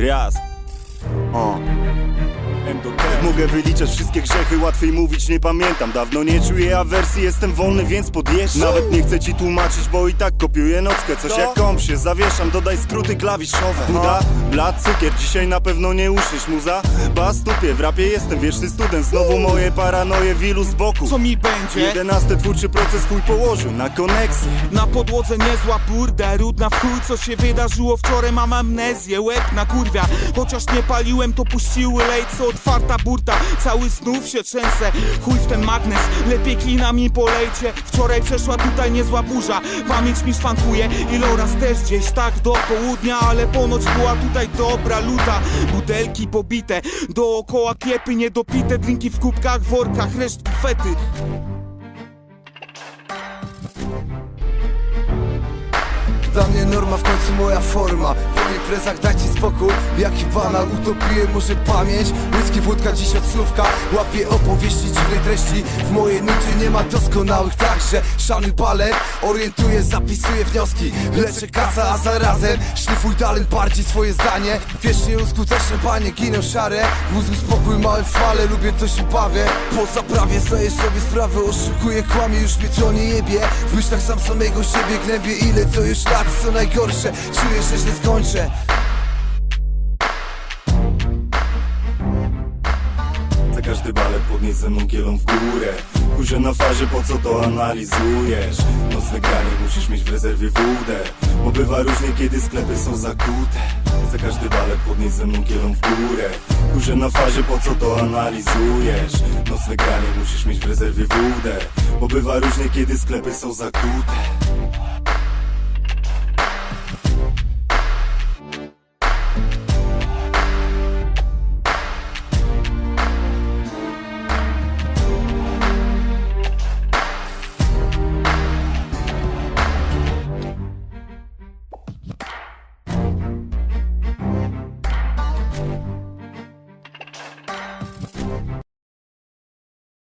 Rias. Mogę wyliczać wszystkie grzechy, łatwiej mówić nie pamiętam. Dawno nie czuję awersji, jestem wolny, więc podjeżdżam Nawet nie chcę ci tłumaczyć, bo i tak kopiuję nockę. Coś jak komp się zawieszam, dodaj skróty klawiszowe. Buda, blat, cukier, dzisiaj na pewno nie uśniesz muza? Bas, tupie, w rapie jestem wieczny student. Znowu moje paranoje wilu z boku. Co mi będzie? Jedenasty twórczy proces chuj położył na koneksję Na podłodze niezła burda, rudna w chuj Co się wydarzyło wczoraj, mam amnezję Łeb na kurwia, chociaż nie paliłem To puściły lejce, otwarta burta Cały znów się trzęsę. Chuj w ten magnes, lepiej klinami polejcie. Wczoraj przeszła tutaj niezła burza Pamięć mi szwankuje. I Loras też gdzieś tak do południa Ale ponoć była tutaj dobra luta. Butelki pobite, dookoła kiepy Niedopite drinki w kubkach, workach, reszt bufety Dla mnie norma, w końcu moja forma. Po imprezach dajcie spokój Jaki banal, utopiłem może pamięć Whisky, wódka, dziś od słówka. Łapię opowieści dziwnej treści. W mojej nucie nie ma doskonałych Także szanuj balet. Orientuję, zapisuję wnioski. Leczę kasa, a zarazem Szlifuj dalej bardziej swoje zdanie. Wiesz, nieuskuteczne panie giną szare. Mózgu spokój, małe fale Lubię to się bawię. Po zaprawie zdaję sobie sprawę Oszukuję, kłamie, już mnie to nie jebie. W myślach sam samego siebie gnębię Ile to już lat, co najgorsze Czuję, że źle skończę. Za każdy balet podnieś ze mną kielą w górę. Kurze na farze, po co to analizujesz? Nocne granie musisz mieć w rezerwie wódę Bo bywa różnie, kiedy sklepy są zakute. Za każdy balet podnieś ze mną kielą w górę. Kurze na farze, po co to analizujesz? Nocne granie musisz mieć w rezerwie wódę Bo bywa różnie, kiedy sklepy są zakute you